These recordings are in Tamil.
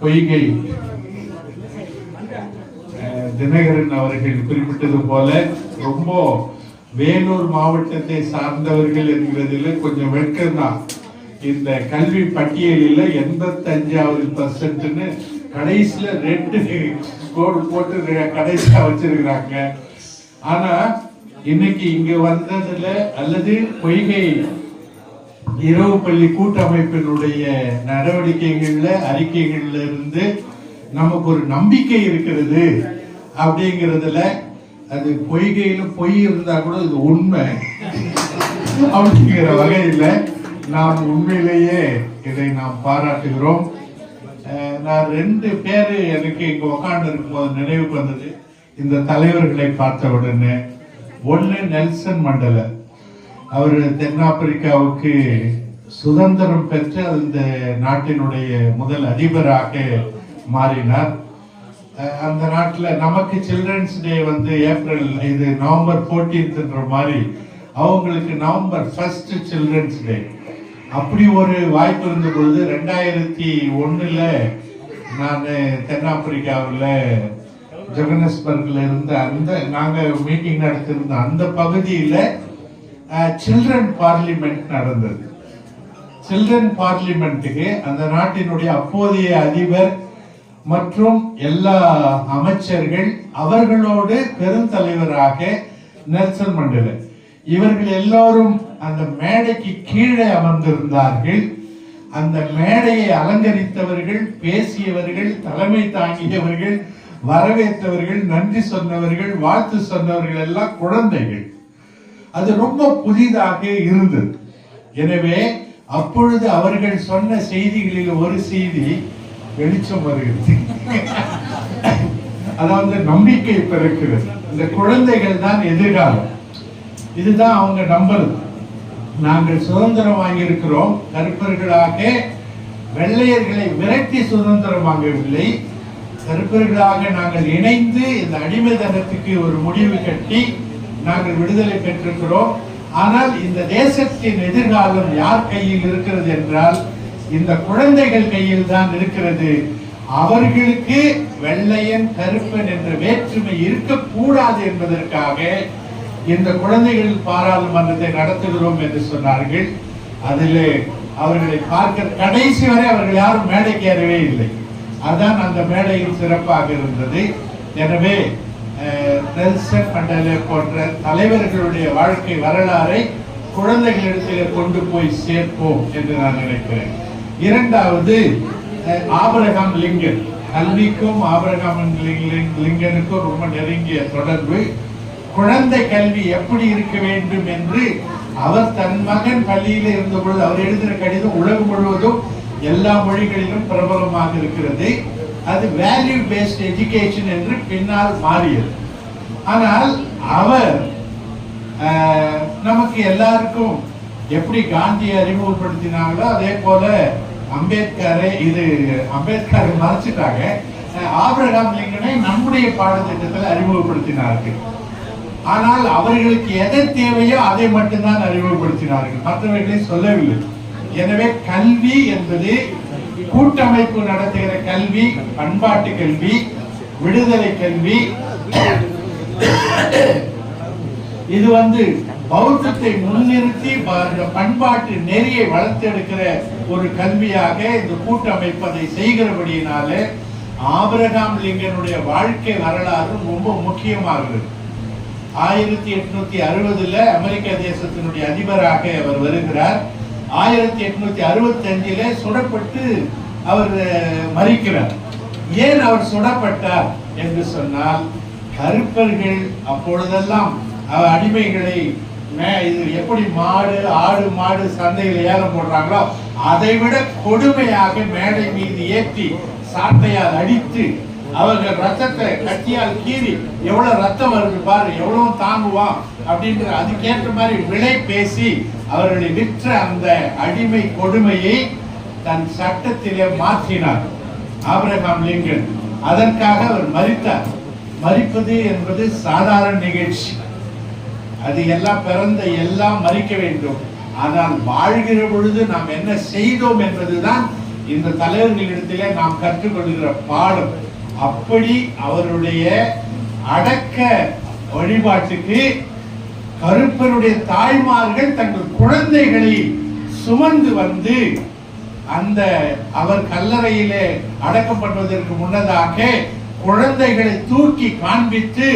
பொய்கை. அஹ், தினகரன் அவர்கள் குறிப்பிட்டது போல ரொம்ப வேலூர் மாவட்டத்தை சார்ந்தவர்கள் என்கிறதுல கொஞ்சம் வெட்கம்தான் இந்த கல்வி பட்டியலில் எண்பத்தஞ்சாவது பர்சன்ட்னு கடைசியில ரெண்டு கோடு போட்டு கடைசியாக வச்சிருக்கிறாங்க. ஆனா இன்னைக்கு இங்க வந்ததுல அல்லது பொய்கை. இரவு பள்ளி கூட்டமைப்பினுடைய நடவடிக்கைகள்ல அறிக்கைகள்ல இருந்து நமக்கு ஒரு நம்பிக்கை இருக்கிறது அப்படிங்கிறதுல அது பொய்கையில பொய் இருந்தா கூட இது உண்மை. அப்படிங்கிற வகையில நாம் உண்மையிலேயே இதை நாம் பாராட்டுகிறோம். நான் ரெண்டு பேரு எனக்கு இங்க உட்கார்ந்து இருக்கும்போது நினைவுக்கு வந்தது. இந்த தலைவர்களை பார்த்த உடனே ஒன்னு நெல்சன் மண்டல. அவர் தென்னாப்பிரிக்காவுக்கு சுதந்திரம் பெற்று அந்த நாட்டினுடைய முதல் அதிபராக மாறினார். அந்த நாட்டில் நமக்கு சில்ட்ரன்ஸ் டே வந்து ஏப்ரல் இது நவம்பர் 14th மாதிரி அவங்களுக்கு நவம்பர் ஃபர்ஸ்ட் சில்ட்ரன்ஸ் டே. அப்படி ஒரு வாய்ப்பு இருந்தபொழுது ரெண்டாயிரத்தி ஒன்றில் நான் தென்னாப்பிரிக்காவில் ஜோகனஸ்பர்க்ல இருந்த அந்த நாங்கள் மீட்டிங் நடத்திருந்த அந்த பகுதியில் சில்ட்ரன் பார்லிமெண்ட் நடந்தது. சில்ட்ரன் பார்லிமெண்ட்டுக்கு அந்த நாட்டினுடைய அப்போதைய அதிபர் மற்றும் எல்லா அமைச்சர்கள் அவர்களோடு பெருந்தலைவராக நெல்சன் மண்டல இவர்கள் எல்லோரும் அந்த மேடைக்கு கீழே அமர்ந்திருந்தார்கள். அந்த மேடையை அலங்கரித்தவர்கள் பேசியவர்கள் தலைமை தாங்கியவர்கள் வரவேற்றவர்கள் நன்றி சொன்னவர்கள் வாழ்த்து சொன்னவர்கள் எல்லாம் குழந்தைகள். அது ரொம்ப புதிதாக இருந்தது. எனவே அப்பொழுது அவர்கள் சொன்ன செய்திகளில் ஒரு செய்தி வெளிச்சம் வருகிறது. அதாவது நம்பிக்கை பிறக்கிறது. இந்த குழந்தைகள் தான் எதிர்காலம். இதுதான் அவங்க நம்புறது நாங்கள் சுதந்திரம் வாங்கியிருக்கிறோம். கருப்பர்களாக வெள்ளையர்களை விரட்டி சுதந்திரம் வாங்கவில்லை. கருப்பர்களாக நாங்கள் இணைந்து இந்த அடிமைதனத்துக்கு ஒரு முடிவு கட்டி நாங்கள் விடுதலை பெற்றிருக்கிறோம். ஆனால் இந்த தேசத்தின் எதிர்காலம் யார் கையில் இருக்கிறது என்றால் இந்த குழந்தைகள் கையில் தான் இருக்கிறது. அவர்களுக்கு வெள்ளையன் கருப்பன் என்ற வேற்றுமை இருக்கக்கூடாது என்பதற்காக இந்த குழந்தைகள் பாராளுமன்றத்தை நடத்துகிறோம் என்று சொன்னார்கள். அதிலே அவர்களை பார்க்க கடைசி வரை அவர்கள் யாரும் மேடைக்கு ஏறவே இல்லை. அதான் அந்த மேடையில் சிறப்பாக இருந்தது. எனவே நெல்சன் மண்டலே போன்ற தலைவர்களுடைய வாழ்க்கை வரலாறை குழந்தைகளிடத்தில் கொண்டு போய் சேர்ப்போம் என்று நான் நினைக்கிறேன். இரண்டாவது அஹ், லிங்கன். கல்விக்கும் ஆபரகாம் லிங்கனுக்கும் ரொம்ப நெருங்கிய தொடர்பு. குழந்தை கல்வி எப்படி இருக்க வேண்டும் என்று அவர் தன் மகன் பள்ளியில் இருந்தபொழுது அவர் எழுதின கடிதம் உலகம் முழுவதும் எல்லா மொழிகளிலும் பிரபலமாக இருக்கிறது. அது வேல்யூ பேஸ்ட் எஜுகேஷன் என்று பின்னால் மாறியது. ஆனால் அவர் ஆஹ், நமக்கு எல்லாருக்கும் எப்படி காந்தியை அறிமுகப்படுத்தினாங்களோ அதே போல அம்பேத்கரை இது அம்பேத்கர் மறைச்சிட்டாங்க. ஆபிரகாம் லிங்கனை நம்முடைய பாடத்திட்டத்தில் அறிமுகப்படுத்தினார்கள். ஆனால் அவர்களுக்கு எதை தேவையோ அதை மட்டும்தான் அறிமுகப்படுத்தினார்கள். மற்றவர்களை சொல்லவில்லை. எனவே கல்வி என்பது கூட்டமைப்பு நடத்துகிற கல்வி பண்பாட்டு கல்வி விடுதலை கல்வி. இது வந்து பௌத்தத்தை முன்னிறுத்தி பண்பாட்டு நெறியை வளர்த்தெடுக்கிற ஒரு கல்வியாக இந்த கூட்டமைப்பு அதை செய்கிறபடியினாலே ஆபிரகாம் லிங்கனுடைய வாழ்க்கை வரலாறு ரொம்ப முக்கியமாகிறது ஆயிரத்தி எட்நூத்தி அறுபதுல அமெரிக்க தேசத்தினுடைய அதிபராக அவர் வருகிறார். ஆயிரத்தி எட்நூத்தி அறுபத்தி அஞ்சுல சுடப்பட்டு அவர் மறிக்கிறார். ஏன் அவர் சுடப்பட்டார் என்று சொன்னால் கருப்பர்கள் அப்பொழுதெல்லாம் அடிமைகளை மே- இது எப்படி மாடு ஆடு மாடு சந்தையில் ஏலம் போடுறாங்களோ அதை விட கொடுமையாக மேடை மீது ஏற்றி சாட்டையால் அடித்து அவர்கள் ரத்தத்தை கட்டியால் கீறி எவ்வளவு ரத்தம் வருது பாரு எவ்வளவு தாங்குவான்? அப்படின்ற அதுக்கேற்ற மாதிரி விலை பேசி அவர்களை விற்ற அந்த அடிமை கொடுமையை தன் சட்டத்திலே மாற்றினார். Abraham Lincoln. அதற்காக அவர் மறித்தார். மறிப்பது என்பது சாதாரண நிகழ்ச்சி. அது எல்லாம் பிறந்த எல்லாம் மறிக்க வேண்டும். ஆனால் வாழ்கிற பொழுது நாம் என்ன செய்தோம் என்பதுதான் இந்த தலைவர்களிடத்திலே நாம் கற்றுக்கொள்கிற பாடம். அப்படி அவருடைய அடக்க வழிபாட்டுக்கு கருப்பருடைய தாய்மார்கள் தங்கள் குழந்தைகளை சுமந்து வந்து அந்த அவர் கல்லறையிலே அடக்கப்படுவதற்கு முன்னதாக குழந்தைகளை தூக்கி காண்பித்து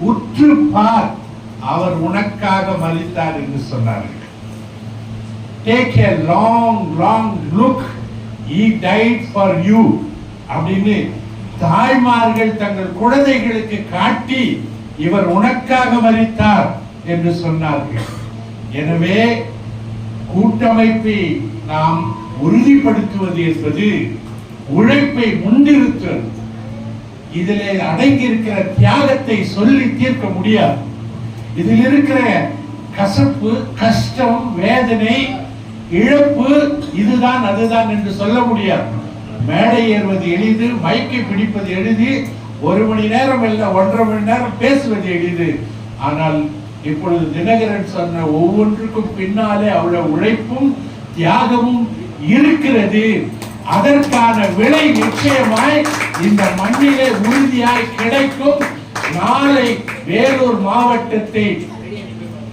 உற்று பார் அவர் உனக்காக மறித்தார் என்று சொன்னார்கள். Take a long long look he died for you அப்படின்னு தாய்மார்கள் தங்கள் குழந்தைகளுக்கு காட்டி இவர் உனக்காக மறித்தார் என்று சொன்னார்கள். எனவே கூட்டமைப்பை நாம் உறுதிப்படுத்துவது என்பது உழைப்பை முன்னிறுத்துவது. இதிலே அடங்கி இருக்கிற தியாகத்தை சொல்லி தீர்க்க முடியாது. இதில் இருக்கிற கசப்பு கஷ்டம் வேதனை இழப்பு இதுதான் அதுதான் என்று சொல்ல முடியாது. மேடை ஏறுவது எளிது மைக்கை பிடிப்பது எளிது ஒரு மணி நேரம் இல்லை ஒன்றரை மணி நேரம் பேசுவது எளிது. ஆனால் இப்பொழுது தினகரன் சொன்ன ஒவ்வொன்றுக்கும் பின்னாலே அவ்வளவு உழைப்பும் தியாகமும் இருக்கிறது. அதற்கான விலை நிச்சயமாய் இந்த மண்ணிலே உறுதியாய் கிடைக்கும். நாளை வேலூர் மாவட்டத்தை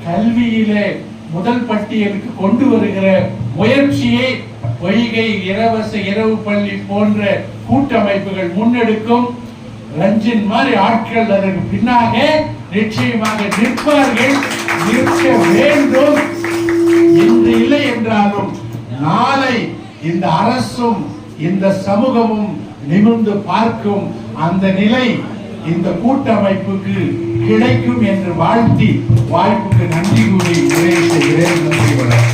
கல்வியிலே முதல் பட்டியலுக்கு கொண்டு வருகிற முயற்சியை பொய்கை இலவச இரவு பள்ளி போன்ற கூட்டமைப்புகள் முன்னெடுக்கும். ரஞ்சின் மாதிரி ஆட்கள் அதற்கு பின்னாக நிச்சயமாக நிற்பார்கள் நிற்க வேண்டும். இன்று இல்லை என்றாலும் நாளை இந்த அரசும் இந்த சமூகமும் நிமிர்ந்து பார்க்கும் அந்த நிலை இந்த கூட்டமைப்புக்கு கிடைக்கும் என்று வாழ்த்தி வாய்ப்புக்கு நன்றி கூறி நிறைவு செய்கிறேன். நன்றி வணக்கம்.